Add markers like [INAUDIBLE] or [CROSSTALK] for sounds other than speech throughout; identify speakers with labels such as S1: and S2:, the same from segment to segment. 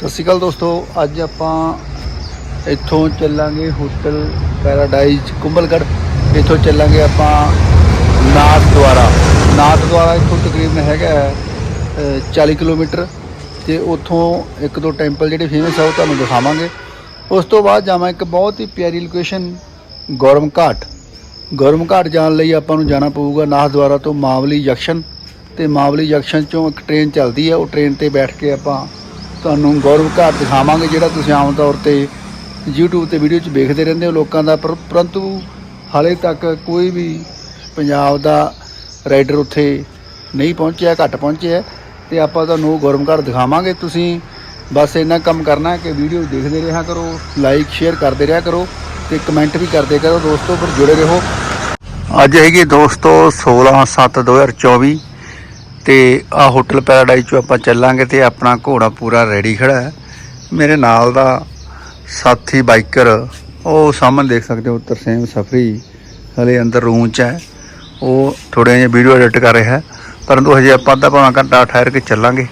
S1: ਸਤਿ ਸ਼੍ਰੀ ਅਕਾਲ ਦੋਸਤੋ ਅੱਜ ਆਪਾਂ ਇੱਥੋਂ ਚੱਲਾਂਗੇ ਹੋਟਲ ਪੈਰਾਡਾਈਜ਼ ਕੁੰਬਲਗੜ੍ਹ ਇੱਥੋਂ ਚੱਲਾਂਗੇ ਆਪਾਂ ਨਾਥ ਦੁਆਰਾ ਨਾਥ ਦੁਆਰਾ ਇੱਥੋਂ ਤਕਰੀਬਨ ਹੈਗਾ ਹੈ, 40 ਕਿਲੋਮੀਟਰ। ਤੇ ਉੱਥੋਂ ਇੱਕ ਦੋ ਟੈਂਪਲ ਜਿਹੜੇ ਫੇਮਸ ਆ ਉਹ ਤੁਹਾਨੂੰ ਦਿਖਾਵਾਂਗੇ। ਉਸ ਤੋਂ ਬਾਅਦ ਜਾਵਾਂ ਇੱਕ ਬਹੁਤ ਹੀ ਪਿਆਰੀ ਲੋਕੇਸ਼ਨ ਗੌਰਮ ਘਾਟ। ਗੌਰਮ ਘਾਟ ਜਾਣ ਲਈ ਆਪਾਂ ਨੂੰ ਜਾਣਾ ਪਊਗਾ ਨਾਥ ਦੁਆਰਾ ਤੋਂ ਮਾਵਲੀ ਜੰਕਸ਼ਨ। ਤੇ ਮਾਵਲੀ ਜੰਕਸ਼ਨ ਚੋਂ ਇੱਕ ਟ੍ਰੇਨ ਚੱਲਦੀ ਹੈ ਉਹ ਟ੍ਰੇਨ ਤੇ ਬੈਠ ਕੇ ਆਪਾਂ ਤੁਹਾਨੂੰ ਗੌਰਵ ਘਾਟ ਦਿਖਾਵਾਂਗੇ, ਜਿਹੜਾ ਤੁਸੀਂ ਆਮ ਤੌਰ ਤੇ YouTube ਤੇ ਵੀਡੀਓ 'ਚ ਵੇਖਦੇ ਰਹਿੰਦੇ ਹੋ ਲੋਕਾਂ ਦਾ ਪਰੰਤੂ ਹਾਲੇ ਤੱਕ ਕੋਈ ਵੀ ਪੰਜਾਬ ਦਾ ਰਾਈਡਰ ਉੱਥੇ ਨਹੀਂ ਪਹੁੰਚਿਆ, ਘੱਟ ਪਹੁੰਚਿਆ ਤੇ ਆਪਾਂ ਤੁਹਾਨੂੰ ਗੌਰਵ ਘਾਟ ਦਿਖਾਵਾਂਗੇ। ਤੁਸੀਂ ਬਸ ਇੰਨਾ ਕੰਮ ਕਰਨਾ ਕਿ ਵੀਡੀਓ ਦੇਖਦੇ ਰਿਹਾ ਕਰੋ ਲਾਈਕ ਸ਼ੇਅਰ ਕਰਦੇ ਰਿਹਾ ਕਰੋ ਤੇ ਕਮੈਂਟ ਵੀ ਕਰਦੇ ਕਰੋ। ਦੋਸਤੋ ਪਰ ਜੁੜੇ ਰਹੋ। ਅੱਜ ਹੈਗੀ ਦੋਸਤੋ 16/7/2024 ਤੇ ਆ ਹੋਟਲ ਪੈਰਾਡਾਈਜ਼ ਚੋਂ ਆਪਾਂ ਚੱਲਾਂਗੇ ਤੇ ਆਪਣਾ ਘੋੜਾ ਪੂਰਾ ਰੈਡੀ ਖੜਾ ਹੈ। ਮੇਰੇ ਨਾਲ ਦਾ ਸਾਥੀ ਬਾਈਕਰ, ਉਹ ਸਾਹਮਣੇ ਦੇਖ ਸਕਦੇ ਹੋ, ਤਰਸੇਮ ਸਫਰੀ, ਹਲੇ ਅੰਦਰ ਰੂਮ 'ਚ ਹੈ। ਉਹ ਥੋੜੇ ਜਿਹੇ ਵੀਡੀਓ ਐਡਿਟ ਕਰ ਰਿਹਾ ਹੈ, ਪਰੰਤੂ ਹਜੇ ਆਪਾਂ ਅੱਧਾ ਪੌਣਾ ਘੰਟਾ ਠਹਿਰ ਕੇ ਚੱਲਾਂਗੇ।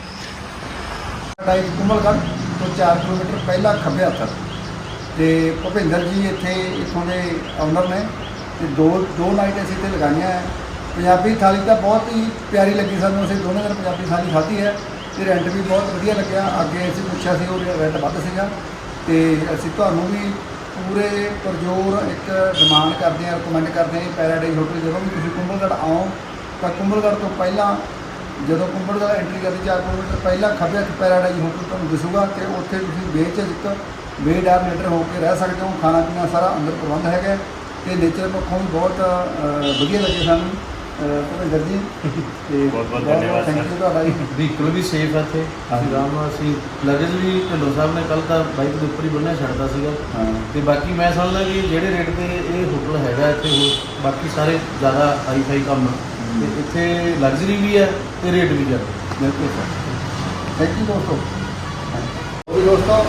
S1: ਪੈਰਾਡਾਈਜ਼ ਕੁੰਮਲਗੜ੍ਹ ਤੋਂ 4 ਕਿਲੋਮੀਟਰ ਪਹਿਲਾਂ ਖੱਬੇ ਹੱਥ ਤੇ ਭੁਪਿੰਦਰ ਜੀ ਇੱਥੇ, ਇਥੋਂ ਦੇ ਓਨਰ ਨੇ, ਤੇ ਦੋ ਦੋ ਨਾਈਟ ਅਸੀਂ ਇੱਥੇ ਲਗਾਈਆਂ ਪੰਜਾਬੀ ਥਾਲੀ ਤਾਂ ਬਹੁਤ ਹੀ ਪਿਆਰੀ ਲੱਗੀ ਸਾਨੂੰ, ਅਸੀਂ ਦੋਨੋਂ ਦਿਨ ਪੰਜਾਬੀ ਥਾਲੀ ਖਾਧੀ ਹੈ ਤੇ ਰੈਂਟ ਵੀ ਬਹੁਤ ਵਧੀਆ ਲੱਗਿਆ। ਅੱਗੇ ਅਸੀਂ ਪੁੱਛਿਆ ਸੀ ਉਹ ਰੈਂਟ ਵੱਧ ਸੀਗਾ ਤੇ ਅਸੀਂ ਤੁਹਾਨੂੰ ਵੀ ਪੂਰੇ ਪਰਜੋਰ ਇੱਕ ਡਿਮਾਂਡ ਕਰਦੇ ਹਾਂ ਰეკਮੈਂਡ ਕਰਦੇ ਹਾਂ ਪੈਰਾਡਾਈਜ਼ ਹੋਟਲ ਜਦੋਂ ਵੀ ਤੁਸੀਂ ਕੁੰਭਲਗੜ੍ਹ ਆਓ, ਤਾਂ ਕੁੰਭਲਗੜ੍ਹ ਤੋਂ ਪਹਿਲਾਂ, ਜਦੋਂ ਕੁੰਭਲਗੜ੍ਹ ਐਂਟਰੀ ਕਰਦੇ 4 ਕਿਲੋਮੀਟਰ ਪਹਿਲਾਂ ਖੱਬੇ ਹੱਥ ਪੈਰਾਡਾਈਜ਼ ਹੋਟਲ ਤੁਹਾਨੂੰ ਦਿਸੂਗਾ ਤੇ ਉੱਥੇ ਤੁਸੀਂ ਬੇਝਿਜਕ ਬੇਡਰ ਲੀਡਰ ਹੋ ਕੇ ਰਹਿ ਸਕਦੇ ਹੋ ਖਾਣਾ ਪੀਣਾ ਸਾਰਾ ਅੰਦਰ ਪ੍ਰਬੰਧ ਹੈਗਾ ਤੇ ਨੇਚਰ ਪੱਖੋਂ ਵੀ ਬਹੁਤ ਵਧੀਆ ਲੱਗੇ ਸਾਨੂੰ। ਅ, ਭੁਪਿੰਦਰ ਜੀ। ਤੇ
S2: ਬਹੁਤ-ਬਹੁਤ ਧੰਨਵਾਦ।
S1: ਥੈਂਕ। ਯੂ ਤੁਹਾਡਾ ਜੀ
S3: ਵਹੀਕਲ ਵੀ ਸੇਫ ਹੈ ਇੱਥੇ
S1: ਹਾਂਜੀ।
S3: ਆਰਾਮ ਨਾਲ ਅਸੀਂ ਲਗੇਜ ਵੀ ਢਿੱਲੋਂ ਸਾਹਿਬ ਨੇ ਕੱਲ ਤਾਂ ਬਾਈਕ ਦੇ ਉੱਪਰ ਹੀ ਬੰਨਿਆ ਛੱਡਦਾ ਸੀਗਾ। ਤੇ ਬਾਕੀ ਮੈਂ ਸਮਝਦਾ ਕਿ ਜਿਹੜੇ ਰੇਟ ਤੇ ਇਹ ਹੋਟਲ ਹੈਗਾ ਇੱਥੇ ਹੋਰ ਬਾਕੀ ਸਾਰੇ ਜ਼ਿਆਦਾ ਹਾਈ ਫਾਈ ਕੰਮ। ਤੇ ਇੱਥੇ ਲਗਜ਼ਰੀ ਵੀ ਹੈ ਤੇ ਰੇਟ ਵੀ ਜ਼ਿਆਦਾ।
S1: ਬਿਲਕੁਲ ਸਰ। ਥੈਂਕ ਯੂ ਦੋਸਤੋ। ਉਹ ਦੋਸਤੋ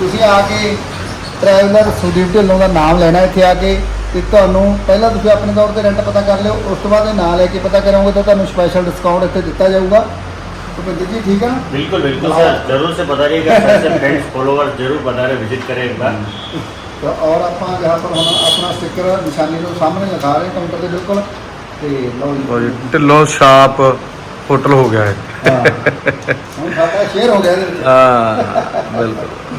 S1: ਤੁਸੀਂ ਆ ਕੇ ਟਰੈਵਲਰ ਸੁਦੀਪ ਢਿੱਲੋਂ ਦਾ ਨਾਮ ਲੈਣਾ ਇੱਥੇ ਆ ਕੇ। ਤੇ ਤੁਹਾਨੂੰ ਪਹਿਲਾਂ ਤੁਸੀਂ ਆਪਣੇ ਤੌਰ ਤੇ ਰੈਂਟ ਪਤਾ ਕਰ ਲਿਓ ਉਸ ਤੋਂ ਬਾਅਦ ਇਹ ਨਾਂ ਲੈ ਕੇ ਪਤਾ ਕਰੋਗੇ ਤਾਂ ਤੁਹਾਨੂੰ ਸਪੈਸ਼ਲ ਡਿਸਕਾਊਂਟ ਇੱਥੇ ਦਿੱਤਾ ਜਾਊਗਾ ਭੁਪਿੰਦਰ ਜੀ ਠੀਕ ਆ ਨਾ
S2: बिल्कुल बिल्कुल सर जरूर से बताइएगा सर से फ्रेंड्स फॉलोवर जरूर बता रहे विजिट करें एक बार
S1: ਤਾਂ ਔਰ ਆਪਾਂ ਜਹਾਂ ਪਰ ਹੁਣ ਆਪਣਾ ਸਟicker ਨਿਸ਼ਾਨੀ ਨੂੰ ਸਾਹਮਣੇ ਲਗਾ ਰਹੇ ਕਾਊਂਟਰ ਦੇ ਬਿਲਕੁਲ ਤੇ ਲਓ ਜੀ
S4: ਢਿੱਲੋਂ ਛਾਪ ਹੋਟਲ ਹੋ ਗਿਆ ਹੈ
S1: ਹਾਂ ਹੁਣ ਸਾਡਾ ਸ਼ੇਅਰ ਹੋ ਗਿਆ ਇਹਦੇ ਵਿੱਚ
S4: ਹਾਂ ਬਿਲਕੁਲ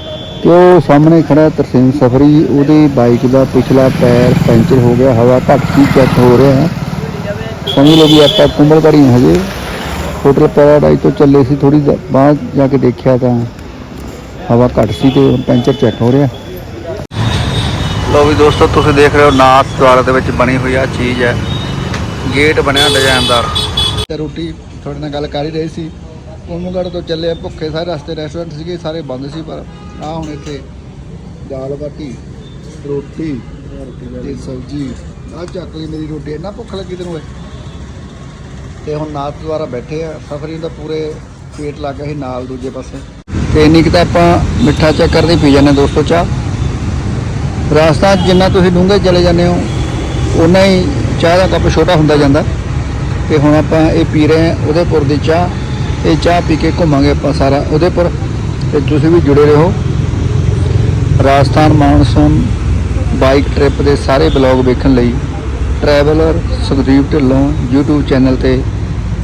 S1: ਤੇ ਉਹ ਸਾਹਮਣੇ ਖੜਾ ਤਰਸੇਮ ਸਫਰੀ ਉਹਦੇ ਬਾਈਕ ਦਾ ਪਿਛਲਾ ਟਾਇਰ ਪੈਂਚਰ ਹੋ ਗਿਆ ਹਵਾ ਘੱਟ ਸੀ ਚੈੱਕ ਹੋ ਰਿਹਾ ਹੈ। ਸਮਝ ਲਓ ਵੀ ਆਪਾਂ ਕੁੰਬਲਗੜੀ ਹਜੇ। ਹੋਟਲ ਪੈਰਾਡਾਈਜ਼ ਤੋਂ ਚੱਲੇ ਸੀ ਥੋੜੀ ਬਾਅਦ ਜਾ ਕੇ ਦੇਖਿਆ ਤਾਂ ਹਵਾ ਘੱਟ ਸੀ ਤੇ ਪੈਂਚਰ ਚੈੱਕ ਹੋ ਰਿਹਾ। ਲੋ ਵੀ ਦੋਸਤੋ ਤੁਸੀਂ ਦੇਖ ਰਹੇ ਹੋ ਨਾਥ ਦੁਆਰਾ ਦੇ ਵਿੱਚ ਬਣੀ ਹੋਈ ਆ ਚੀਜ਼ ਹੈ। ਗੇਟ ਬਣਿਆ ਡਿਜ਼ਾਈਨਦਾਰ। ਤੇ ਰੋਟੀ ਤੁਹਾਡੇ ਨਾਲ ਗੱਲ ਕਰ ਹੀ ਰਹੀ ਸੀ। ਕੋਮਗੜ ਤੋਂ ਚੱਲੇ ਭੁੱਖੇ ਸਾਰੇ ਰਸਤੇ ਰੈਸਟੋਰੈਂਟ ਸੀਗੇ ਸਾਰੇ ਬੰਦ ਸੀ ਪਰ ਆ ਹੁਣ ਇੱਥੇ ਦਾਲ ਬਾਟੀ, ਰੋਟੀ ਤੇ ਸਬਜ਼ੀ। ਆ ਚੱਕ ਲਈ ਮੇਰੀ ਰੋਟੀ, ਇੰਨਾ ਭੁੱਖ ਲੱਗੀ ਤੈਨੂੰ ਓਏ। ਤੇ ਹੁਣ ਨਾਥ ਦੁਆਰਾ ਬੈਠੇ ਆ, ਸਫਰੀ ਦਾ ਪੂਰੇ ਪੇਟ ਲੱਗ ਗਿਆ ਸੀ ਨਾਲ ਦੂਜੇ ਪਾਸੇ। ਤੇ ਇੰਨੀ ਕੁ ਤਾਂ ਆਪਾਂ ਮਿੱਠਾ ਚੱਕ ਕਰਦੇ, ਪੀ ਜਾਂਦੇ ਦੋਸਤੋ ਚਾਹ। ਰਾਸਤਾ ਜਿੰਨਾ ਤੁਸੀਂ ਡੂੰਘੇ ਚਲੇ ਜਾਂਦੇ ਹੋ ਉਨਾ ਹੀ ਚਾਹ ਦਾ ਕੱਪ ਛੋਟਾ ਹੁੰਦਾ ਜਾਂਦਾ। ਤੇ ਹੁਣ ਆਪਾਂ ਇਹ ਪੀ ਰਹੇ ਹਾਂ ਉਦੇਪੁਰ ਦੀ ਚਾਹ। ਇਹ ਚਾਹ ਪੀ ਕੇ ਘੁੰਮਾਂਗੇ ਆਪਾਂ ਸਾਰਾ ਉਦੇਪੁਰ। ਤੇ ਤੁਸੀਂ ਵੀ ਜੁੜੇ ਰਹੋ। ਰਾਜਸਥਾਨ ਮਾਨਸੂਨ ਬਾਈਕ ਟ੍ਰਿਪ ਦੇ ਸਾਰੇ ਬਲੌਗ ਵੇਖਣ ਲਈ traveller Sukhdeep Dhillon YouTube channel ਤੇ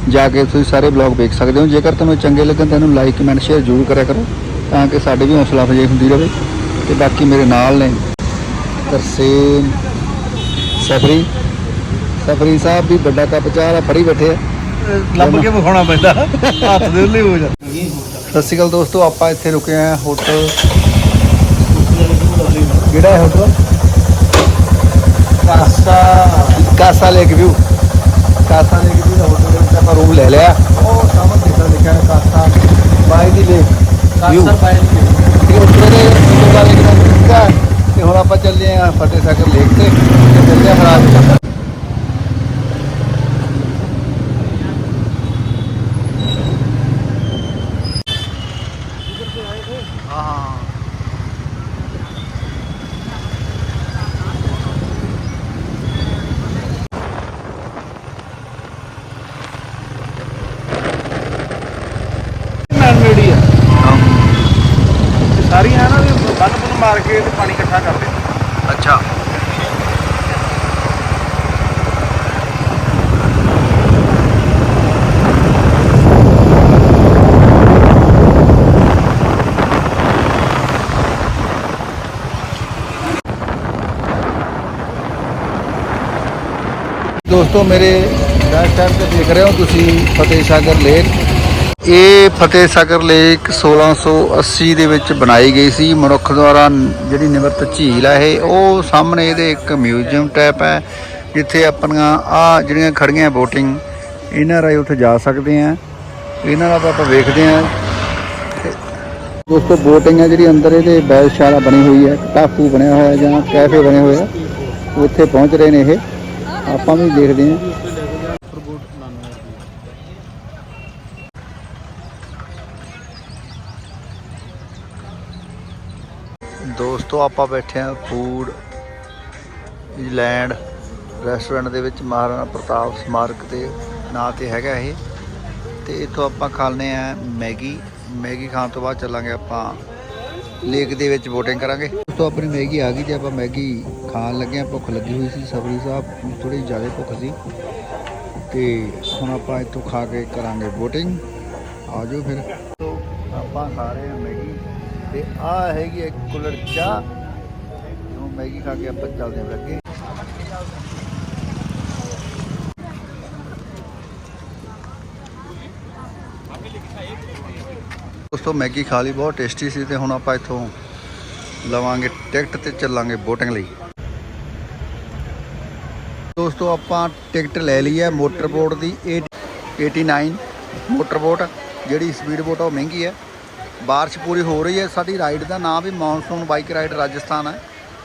S1: ਜਾ ਕੇ ਤੁਸੀਂ ਸਾਰੇ ਬਲੌਗ ਵੇਖ ਸਕਦੇ ਹੋ। ਜੇਕਰ ਤੁਹਾਨੂੰ ਚੰਗੇ ਲੱਗਣ ਤਾਂ ਇਹਨੂੰ ਲਾਈਕ ਕਮੈਂਟ ਸ਼ੇਅਰ ਜ਼ਰੂਰ ਕਰਿਆ ਕਰੋ ਤਾਂ ਕਿ ਸਾਡੇ ਵੀ ਹੌਸਲਾ ਅਫਜ਼ਾਈ ਹੁੰਦੀ ਰਹੇ ਤੇ ਬਾਕੀ ਮੇਰੇ ਨਾਲ ਨੇ ਤਰਸੇਮ ਸਫਰੀ। ਸਫਰੀ ਸਾਹਿਬ ਵੀ ਵੱਡਾ ਕੱਪ ਚਾਹ ਦਾ ਫੜੀ ਬੈਠੇ ਆ।
S3: ਲੱਭ ਕੇ ਵਿਖਾਉਣਾ ਪੈਂਦਾ। [LAUGHS] ਹੱਥ ਦੇ ਉੱਲੇ ਹੋ ਜਾਂਦਾ
S1: ਸਤਿ ਸ਼੍ਰੀ ਅਕਾਲ ਦੋਸਤੋ ਆਪਾਂ ਇੱਥੇ ਰੁਕੇ ਆ ਹੋਟਲ ਕਿਹੜਾ ਹੈ hotel
S3: casa.
S1: Casa lake view casa lake view ਦਾ ਹੋਟਲ ਦੇ ਵਿੱਚ ਆਪਾਂ ਰੂਮ ਲੈ ਲਿਆ। ਉਹ ਸਾਹਮਣੇ ਦੇਖਾ ਲਿਖਿਆ ਹੈ ਕਾਸਾ। ਬਾਈ ਦੀ ਲੇਕ
S3: ਕਾਸਾ ਪਾਇਲ
S1: ਇਹ ਉੱਤਰੇ ਦੇ ਵਾਲੇ ਕਿਹੜਾ ਤੇ ਹੁਣ ਆਪਾਂ ਚੱਲੇ ਆ ਫਤਿਹ ਸਾਗਰ ਲੇਕ ਤੇ। ਤੇ ਮਿਲਦੇ ਹਾਂ ਹਾਂ
S3: ਮੈਨ ਮੇਡ ਹੀ ਆ ਤੇ ਸਾਰੀਆਂ ਹੈ ਨਾ ਵੀ ਬੰਨ ਬੰਨ ਮਾਰ ਕੇ ਤੇ ਪਾਣੀ ਇਕੱਠਾ ਕਰਦੇ।
S1: ਅੱਛਾ। ਦੋਸਤੋ ਮੇਰੇ ਬੈਕ ਸਾਈਡ ਤੇ ਦੇਖ ਰਹੇ ਹੋ ਤੁਸੀਂ ਫਤਿਹ ਸਾਗਰ ਲੇਕ। ਇਹ ਫਤਿਹ ਸਾਗਰ ਲੇਕ 1680 ਦੇ ਵਿੱਚ ਬਣਾਈ ਗਈ ਸੀ। ਮਨੁੱਖ ਦੁਆਰਾ ਜਿਹੜੀ ਨਿਮਰਤ ਝੀਲ ਹੈ ਇਹ, ਉਹ ਸਾਹਮਣੇ ਇਹਦੇ ਇੱਕ ਮਿਊਜ਼ੀਅਮ ਟਾਈਪ ਹੈ, ਜਿੱਥੇ ਆਪਣੀਆਂ ਆ ਜਿਹੜੀਆਂ ਖੜੀਆਂ ਬੋਟਿੰਗ, ਇਹਨਾਂ ਰਾਹੀਂ ਉੱਥੇ ਜਾ ਸਕਦੇ ਆ ਇਹਨਾਂ ਦਾ ਤਾਂ ਆਪਾਂ ਵੇਖਦੇ ਆ ਦੋਸਤੋ, ਬੋਟਿੰਗ ਹੈ ਜਿਹੜੀ ਅੰਦਰ ਇਹਦੇ ਬੈਲਸ਼ਾਲਾ ਬਣੀ ਹੋਈ ਹੈ, ਟਾਪੂ ਬਣਿਆ ਹੋਇਆ ਜਾਂ ਕੈਫੇ ਬਣੇ ਹੋਏ ਆ, ਉੱਥੇ ਪਹੁੰਚ ਰਹੇ ਨੇ ਇਹ। ਆਪਾਂ ਵੀ ਦੇਖਦੇ ਹਾਂ। ਦੋਸਤੋ, ਆਪਾਂ ਬੈਠੇ ਹਾਂ ਫੂਡ ਲੈਂਡ ਰੈਸਟੋਰੈਂਟ ਦੇ ਵਿੱਚ ਮਹਾਰਾਣਾ ਪ੍ਰਤਾਪ ਸਮਾਰਕ ਦੇ ਨਾਂ ਤੇ ਹੈਗਾ ਇਹ। ਤੇ ਇੱਥੋਂ ਆਪਾਂ ਖਾਣੇ ਆ ਮੈਗੀ। ਮੈਗੀ ਖਾਣ ਤੋਂ ਬਾਅਦ ਚੱਲਾਂਗੇ ਆਪਾਂ ਲੇਕ ਦੇ ਵਿੱਚ ਬੋਟਿੰਗ ਕਰਾਂਗੇ। ਦੋਸਤੋ, ਆਪਣੀ ਮੈਗੀ ਆ ਗਈ ਤੇ ਆਪਾਂ ਮੈਗੀ ਖਾਣ ਲੱਗੇ ਆ ਭੁੱਖ ਲੱਗੀ ਹੋਈ ਸੀ, ਸਬਰੀ ਸਾਹਿਬ ਥੋੜੀ ਜ਼ਿਆਦਾ ਭੁੱਖ ਸੀ। ਤੇ ਹੁਣ ਆਪਾਂ ਇੱਥੋਂ ਖਾ ਕੇ ਕਰਾਂਗੇ ਬੋਟਿੰਗ ਆ ਜਾਓ ਫਿਰ। ਆਪਾਂ ਖਾ ਰਹੇ ਹਾਂ ਮੈਗੀ। ਤੇ ਆ ਹੈਗੀ ਇੱਕ ਕੁਲਰ ਚਾਹ। ਉਹ ਮੈਗੀ ਖਾ ਕੇ ਆਪਾਂ ਚੱਲਦੇ ਹਾਂ ਅੱਗੇ। ਦੋਸਤੋ, ਮੈਗੀ ਖਾ ਲਈ, ਬਹੁਤ ਟੇਸਟੀ ਸੀ ਤੇ ਹੁਣ ਆਪਾਂ ਇੱਥੋਂ ਲਵਾਂਗੇ ਟਿਕਟ ਤੇ ਚੱਲਾਂਗੇ ਬੋਟਿੰਗ ਲਈ। ਦੋਸਤੋ, ਆਪਾਂ ਟਿਕਟ ਲੈ ਲਈ ਹੈ ਮੋਟਰ ਬੋਟ ਦੀ 89 ਮੋਟਰ ਬੋਟ। ਜਿਹੜੀ ਸਪੀਡ ਬੋਟ ਆ ਉਹ ਮਹਿੰਗੀ ਹੈ। ਬਾਰਿਸ਼ ਪੂਰੀ ਹੋ ਰਹੀ ਹੈ। ਸਾਡੀ ਰਾਈਡ ਦਾ ਨਾਮ ਵੀ ਮੌਨਸੂਨ ਬਾਈਕ ਰਾਈਡ ਰਾਜਸਥਾਨ ਹੈ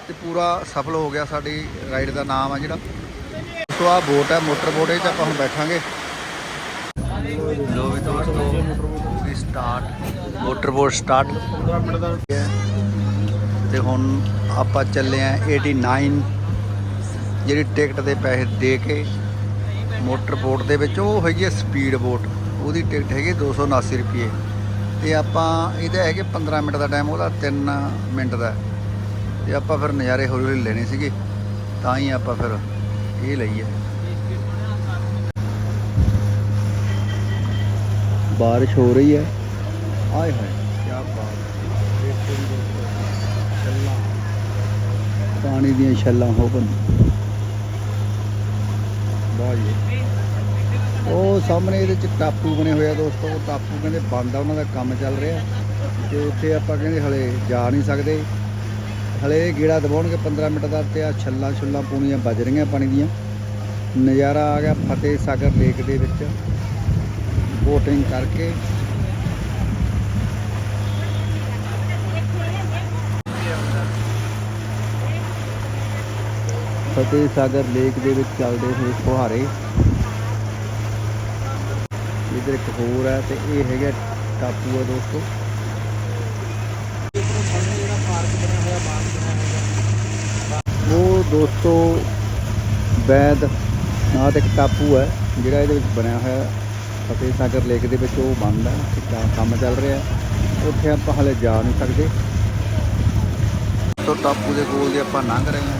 S1: ਤੇ ਪੂਰਾ ਸਫਲ ਹੋ ਗਿਆ ਸਾਡੀ ਰਾਈਡ ਦਾ ਨਾਮ ਆ ਜਿਹੜਾ। ਸੋ ਆ ਬੋਟ ਹੈ, ਮੋਟਰ ਬੋਟ ਇਹ 'ਚ ਆਪਾਂ ਹੁਣ ਬੈਠਾਂਗੇ। ਲੋ ਵੀ ਦੋਸਤੋ ਵੀ start motor boat start
S3: 15 minute ਦਾ
S1: ਤੇ ਹੁਣ ਆਪਾਂ ਚੱਲੇ ਆ 89 ਜਿਹੜੀ ਟਿਕਟ ਦੇ ਪੈਸੇ ਦੇ ਕੇ ਮੋਟਰ ਬੋਟ ਦੇ ਵਿੱਚ। ਉਹ ਹੈਗੀ ਹੈ ਸਪੀਡ ਬੋਟ। ਉਹਦੀ ਟਿਕਟ ਹੈਗੀ 279 ਰੁਪਏ। ਤੇ ਆਪਾਂ ਇਹਦਾ ਹੈਗੇ 15 ਮਿੰਟ ਦਾ ਟਾਈਮ ਉਹਦਾ 3 ਮਿੰਟ ਦਾ। ਤੇ ਆਪਾਂ ਫਿਰ ਨਜ਼ਾਰੇ ਹੌਲੀ ਹੌਲੀ ਲੈਣੇ ਸੀਗੇ। ਤਾਂ ਹੀ ਆਪਾਂ ਫਿਰ ਇਹ ਲਈ ਹੈ ਬਾਰਿਸ਼ ਹੋ ਰਹੀ ਹੈ। ਆਏ ਹਾਏ ਕੀ ਬਾਤ। ਛੱਲਾਂ। ਪਾਣੀ ਦੀਆਂ ਛੱਲਾਂ ਹੋ ਵਾਹ ਜੀ। ਉਹ ਸਾਹਮਣੇ ਇਹਦੇ ਚ ਟਾਪੂ ਬਣੇ ਹੋਏ ਆ ਦੋਸਤੋ। ਉਹ ਟਾਪੂ ਕਹਿੰਦੇ ਬੰਦ ਆ, ਉਹਨਾਂ ਦਾ ਕੰਮ ਚੱਲ ਰਿਹਾ। ਤੇ ਉੱਥੇ ਆਪਾਂ ਕਹਿੰਦੇ ਹਲੇ ਜਾ ਨਹੀਂ ਸਕਦੇ। ਹਲੇ ਗੇੜਾ ਦਬਾਉਣਗੇ 15 ਮਿੰਟ ਦਾ ਤੇ ਆ ਛੱਲਾਂ ਛੁੱਲਾਂ ਪੂਣੀਆਂ ਵੱਜ ਰਹੀਆਂ ਪਾਣੀ ਦੀਆਂ ਨਜ਼ਾਰਾ ਆ ਗਿਆ ਫਤਿਹ ਸਾਗਰ ਲੇਕ ਦੇ ਵਿੱਚ। ਬੋਟਿੰਗ ਕਰਕੇ। ਫਤਿਹ ਸਾਗਰ ਲੇਕ ਦੇ ਵਿੱਚ ਚੱਲਦੇ ਹੋਏ ਫੁਹਾਰੇ। ਇਧਰ ਇੱਕ ਹੋਰ ਹੈ ਤੇ ਇਹ ਹੈਗਾ ਟਾਪੂ ਹੈ ਦੋਸਤੋ। ਉਹ ਦੋਸਤੋ ਬੈਦ ਨਾਂ ਤੇ ਇੱਕ ਟਾਪੂ ਹੈ, ਜਿਹੜਾ ਇਹਦੇ ਵਿੱਚ ਬਣਿਆ ਹੋਇਆ ਫਤਿਹ ਸਾਗਰ ਲੇਕ ਦੇ ਵਿੱਚ ਉਹ ਬੰਦ ਹੈ ਤੇ ਕੰਮ ਚੱਲ ਰਿਹਾ ਉੱਥੇ ਆਪਾਂ ਹਲੇ ਜਾ ਨਹੀਂ ਸਕਦੇ। ਤੋਂ ਟਾਪੂ ਦੇ ਕੋਲ ਦੇ ਆਪਾਂ ਲੰਘ ਰਹੇ ਹਾਂ,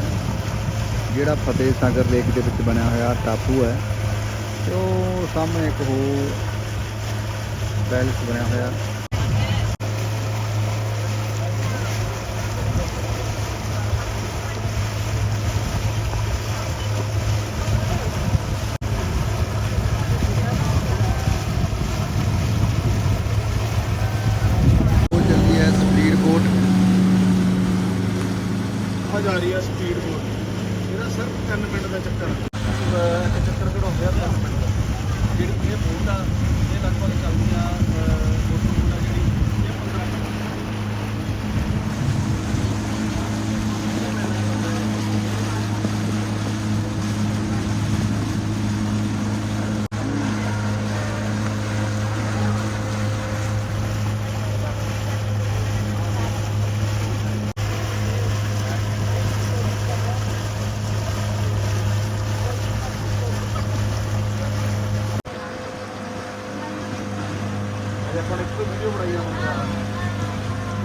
S1: ਜਿਹੜਾ ਫਤਿਹ ਸਾਗਰ ਲੇਕ ਦੇ ਵਿੱਚ ਬਣਿਆ ਹੋਇਆ ਟਾਪੂ ਹੈ, ਤੇ ਉਹ ਸਾਹਮਣੇ ਇੱਕ ਹੋਰ ਪੈਲਸ ਬਣਿਆ ਹੋਇਆ ਉਹ ਚੱਲਦੀ ਹੈ ਸਪੀਡ ਬੋਟ
S3: ਆ ਜਾ ਰਹੀ ਆ ਸਪੀਡ ਬੋਟ ਇਹਦਾ ਸਿਰਫ 3 ਮਿੰਟ ਦਾ ਚੱਕਰ ਅਹ ਇਹ ਚੱਕਰ ਘੜਾਉਂਦੇ ਆ 3 ਮਿੰਟ ਦਾ ਜਿਹੜੀ ਇਹ ਬੋਟ ਆ ਇਹ ਲਗਭਗ ਚੱਲਦੀ ਆ ਮੋਟਰ ਬੋਟ ਆ ਜਿਹੜੀ ਇਹ 15 ਮਿੰਟ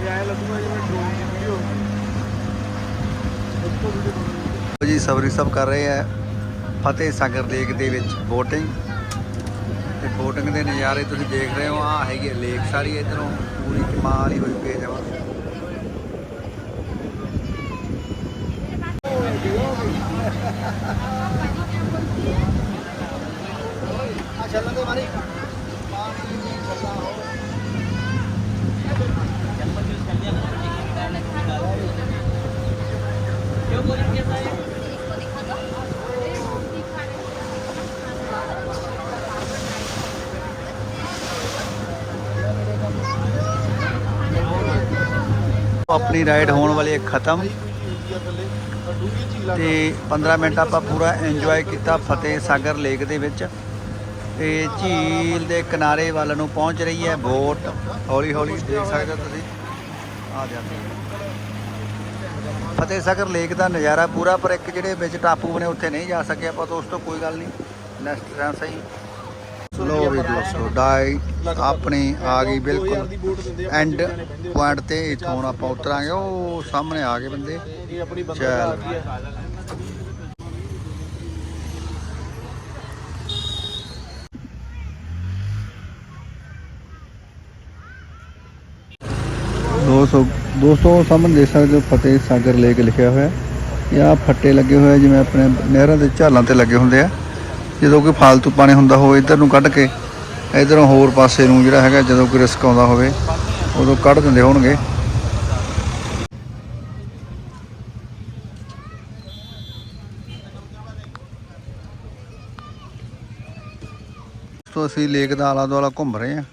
S3: ਲੱਗੂਗਾ ਜਿਵੇਂ ਡਰੋਨ ਦੀ ਵੀਡੀਓ ਇੱਕੋ ਵੀਡੀਓ ਬਣਾਉਣੀ
S1: ਜੀ ਸਬਰੀ ਸਭ ਕਰ ਰਹੇ ਆ। ਫਤਿਹ ਸਾਗਰ ਲੇਕ ਦੇ ਵਿੱਚ ਬੋਟਿੰਗ ਤੇ ਬੋਟਿੰਗ ਦੇ ਨਜ਼ਾਰੇ ਤੁਸੀਂ ਦੇਖ ਰਹੇ ਹੋ ਆ ਹੈਗੀ ਲੇਕ ਸਾਰੀ ਇਧਰੋਂ ਪੂਰੀ ਕਮਾਲ ਹੀ ਹੋਈ ਪਈ ਜਮਾਂ। ਆ ਚੱਲਣ ਦੇ ਮਾਰੀ। ਆਪਣੀ ਰਾਈਡ ਹੋਣ ਵਾਲੀ ਹੈ ਖਤਮ।
S3: ਇੰਡੀਆ ਥੱਲੇ
S1: ਤੇ 15 ਮਿੰਟ ਆਪਾਂ ਪੂਰਾ ਇੰਜੋਏ ਕੀਤਾ ਫਤਿਹ ਸਾਗਰ ਲੇਕ ਦੇ ਵਿੱਚ। ਤੇ ਝੀਲ ਦੇ ਕਿਨਾਰੇ ਵੱਲ ਨੂੰ ਪਹੁੰਚ ਰਹੀ ਹੈ ਬੋਟ। ਹੌਲੀ ਹੌਲੀ ਦੇਖ ਸਕਦੇ ਹੋ ਤੁਸੀਂ। ਆ ਜਾਂਦੀ ਹੈ ਫਤਿਹ ਸਾਗਰ ਲੇਕ ਦਾ ਨਜ਼ਾਰਾ ਪੂਰਾ, ਪਰ ਇੱਕ ਜਿਹੜੇ ਵਿੱਚ ਟਾਪੂ ਬਣੇ ਉੱਥੇ ਨਹੀਂ ਜਾ ਸਕੇ ਆਪਾਂ, ਤਾਂ ਉਸ ਤੋਂ ਕੋਈ ਗੱਲ ਨਹੀਂ। ਨੈਕਸਟ ਟਾਈਮ ਸਹੀ। ਲੋ ਵੀ ਦੋਸਤੋ ਡਾਈ ਆਪਣੀ ਆ ਗਈ ਬਿਲਕੁਲ। ਐਂਡ ਪੁਆਇੰਟ ਤੇ ਇੱਥੋਂ ਹੁਣ ਆਪਾਂ ਉਤਰਾਂਗੇ, ਉਹ ਸਾਹਮਣੇ ਆ ਗਏ ਬੰਦੇ।
S3: ਇਹ ਆਪਣੀ
S1: ਚੱਲ। ਦੋਸਤੋ ਦੋਸਤੋ ਸਾਹਮਣੇ ਦੇਖ ਸਕਦੇ ਹੋ, ਫਤਿਹ ਸਾਗਰ ਲੇਕ ਲਿਖਿਆ ਹੋਇਆ। ਹੈ ਇਹ ਆਹ ਫੱਟੇ ਲੱਗੇ ਹੋਏ ਜਿਵੇਂ ਆਪਣੇ ਨਹਿਰਾਂ ਦੇ ਝਾਲਾਂ ਤੇ ਲੱਗੇ ਹੁੰਦੇ ਆ। ਜਦੋਂ ਕੋਈ ਫਾਲਤੂ ਪਾਣੀ ਹੁੰਦਾ ਹੋਵੇ ਇੱਧਰ ਨੂੰ ਕੱਢ ਕੇ, ਇਧਰੋਂ ਹੋਰ ਪਾਸੇ ਨੂੰ ਜਿਹੜਾ ਹੈਗਾ ਜਦੋਂ ਕੋਈ ਰਿਸਕ ਆਉਂਦਾ ਹੋਵੇ, ਉਦੋਂ ਕੱਢ ਦਿੰਦੇ ਹੋਣਗੇ। ਤੋਂ ਅਸੀਂ ਲੇਕ ਦਾ ਆਲਾ ਦੁਆਲਾ ਘੁੰਮ ਰਹੇ ਹਾਂ।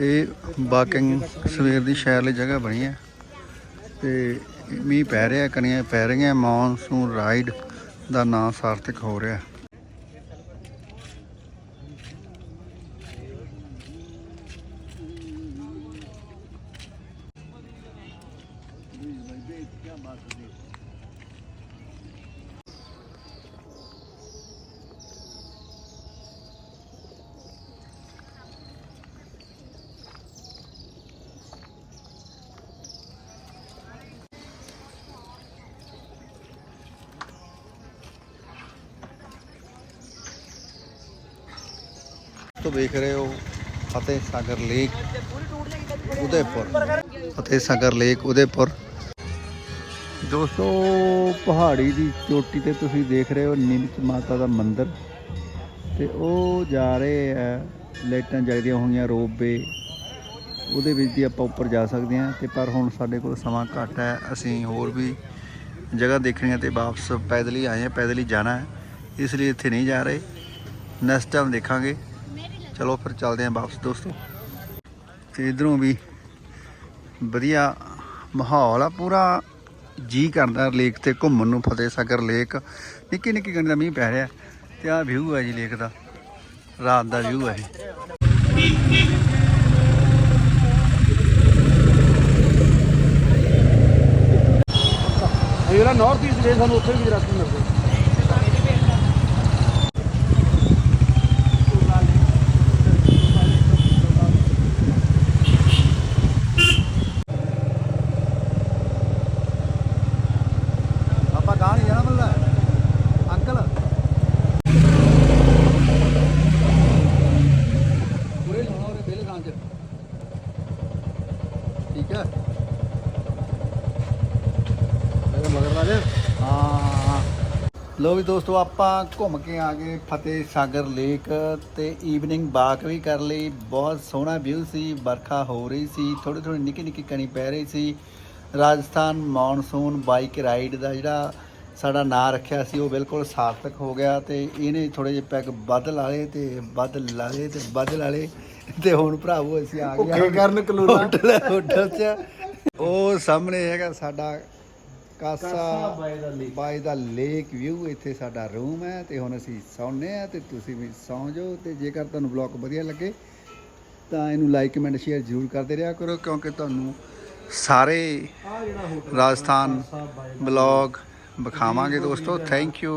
S1: ਇਹ ਵਾਕਿੰਗ ਸਵੇਰ ਦੀ ਸ਼ਹਿਰ ਲਈ ਜਗ੍ਹਾ ਬਣੀ ਹੈ। ਤੇ ਮੀਂਹ ਪੈ ਰਿਹਾ, ਕਣੀਆਂ ਪੈ ਰਹੀਆਂ, ਮੌਨਸੂਨ ਰਾਈਡ ਦਾ ਨਾਂ ਸਾਰਥਕ ਹੋ ਰਿਹਾ। ਤੋਂ ਵੇਖ ਰਹੇ ਹੋ ਫਤਿਹ ਸਾਗਰ ਲੇਕ, ਉਦੈਪੁਰ। ਫਤਿਹ ਸਾਗਰ ਲੇਕ, ਉਦੈਪੁਰ। ਦੋਸਤੋ, ਪਹਾੜੀ ਦੀ ਚੋਟੀ ਤੇ ਤੁਸੀਂ ਦੇਖ ਰਹੇ ਹੋ ਨਿਮਤ ਮਾਤਾ ਦਾ ਮੰਦਿਰ। ਤੇ ਉਹ ਜਾ ਰਹੇ ਆ, ਲਾਈਟਾਂ ਜਗਦੀਆਂ ਹੋਈਆਂ ਰੋਪਵੇ ਉਹਦੇ ਵਿੱਚ ਦੀ ਆਪਾਂ ਉੱਪਰ ਜਾ ਸਕਦੇ ਹਾਂ, ਤੇ ਪਰ ਹੁਣ ਸਾਡੇ ਕੋਲ ਸਮਾਂ ਘੱਟ ਹੈ। ਅਸੀਂ ਹੋਰ ਵੀ ਜਗ੍ਹਾ ਦੇਖਣੀਆਂ ਤੇ ਵਾਪਸ ਪੈਦਲ ਹੀ ਆਏ ਹਾਂ, ਪੈਦਲ ਹੀ ਜਾਣਾ ਹੈ। ਇਸ ਲਈ ਇੱਥੇ ਨਹੀਂ ਜਾ ਰਹੇ। ਨੈਕਸਟ ਟਾਈਮ ਦੇਖਾਂਗੇ। ਚਲੋ ਫਿਰ ਚੱਲਦੇ ਹਾਂ ਵਾਪਸ ਦੋਸਤੋ। ਤੇ ਇਧਰੋਂ ਵੀ ਵਧੀਆ ਮਾਹੌਲ ਆ, ਪੂਰਾ ਜੀ ਕਰਦਾ ਲੇਕ ਤੇ, ਘੁੰਮਣ ਨੂੰ ਫਤਿਹ ਸਾਗਰ ਲੇਕ। ਨਿੱਕੀ ਨਿੱਕੀ ਗੰਢ ਦਾ ਮੀਂਹ ਪੈ ਰਿਹਾ ਤੇ ਆਹ ਵਿਊ ਹੈ ਜੀ ਲੇਕ ਦਾ, ਰਾਤ ਦਾ ਵਿਊ ਹੈ ਇਹ
S3: ਜਿਹੜਾ ਨਾਰਥ ਈਸਟ ਜੇ ਸਾਨੂੰ ਉੱਥੇ ਵੀ ਰਸਤੇ ਮਿਲਦੇ
S1: ਆਪਾਂ ਗਾਂ ਨਹੀਂ ਜਾਣਾ ਮੱਲਾ ਅੰਕਲ ਪੂਰੇ ਲਾਉਣਾ ਉਹਨੇ ਬਿੱਲ ਗਾਂ ਚ ਠੀਕ
S3: ਮੇਰੇ ਮਗਰ ਲਾ
S1: ਹਾਂ। ਲੋ ਵੀ ਦੋਸਤੋ, ਆਪਾਂ ਘੁੰਮ ਕੇ ਆ ਗਏ ਫਤਿਹ ਸਾਗਰ ਲੇਕ ਤੇ ਈਵਨਿੰਗ ਵਾਕ ਵੀ ਕਰ ਲਈ। ਬਹੁਤ ਸੋਹਣਾ ਵਿਊ ਸੀ, ਵਰਖਾ ਹੋ ਰਹੀ ਸੀ ਥੋੜੀ ਥੋੜੀ ਨਿੱਕੀ ਨਿੱਕੀ ਕਣੀ ਪੈ ਰਹੀ ਸੀ। ਰਾਜਸਥਾਨ ਮੌਨਸੂਨ ਬਾਈਕ ਰਾਈਡ ਦਾ ਜਿਹੜਾ ਸਾਡਾ ਨਾਂ ਰੱਖਿਆ ਸੀ, ਉਹ ਬਿਲਕੁਲ ਸਾਰਥਕ ਹੋ ਗਿਆ ਤੇ ਇਹਨੇ ਥੋੜੇ ਜਿਹੇ ਪੈਗ ਵੱਧ ਲਾ ਲਏ ਤੇ ਵੱਧ ਲਾ ਲਏ ਤੇ ਵੱਧ ਲਾ ਲਏ। ਤੇ ਹੁਣ ਭਰਾਵੋ ਅਸੀਂ ਆ ਗਏ
S3: ਭੁੱਖੇ ਕਰਨ ਕਲੂਨਾ।
S1: ਹੋਟਲ ਹੋਟਲ 'ਚ। ਉਹ ਸਾਹਮਣੇ ਹੈਗਾ ਸਾਡਾ ਕਾਸਾ
S3: ਬਾਈ ਦਾ
S1: ਲੇਕ ਵਿਊ ਇੱਥੇ ਸਾਡਾ ਰੂਮ ਹੈ ਤੇ ਹੁਣ ਅਸੀਂ ਸੌਂਨੇ ਆ ਤੇ ਤੁਸੀਂ ਵੀ ਸੌਂ ਜਾਓ ਤੇ ਜੇਕਰ ਤੁਹਾਨੂੰ ਬਲੌਗ ਵਧੀਆ ਲੱਗੇ ਤਾਂ ਇਹਨੂੰ ਲਾਈਕ ਕਮੈਂਟ ਸ਼ੇਅਰ ਜ਼ਰੂਰ ਕਰਦੇ ਰਿਹਾ ਕਰੋ ਕਿਉਂਕਿ ਤੁਹਾਨੂੰ ਸਾਰੇ ਰਾਜਸਥਾਨ ਬਲੌਗ ਵਿਖਾਵਾਂਗੇ ਦੋਸਤੋ। Thank you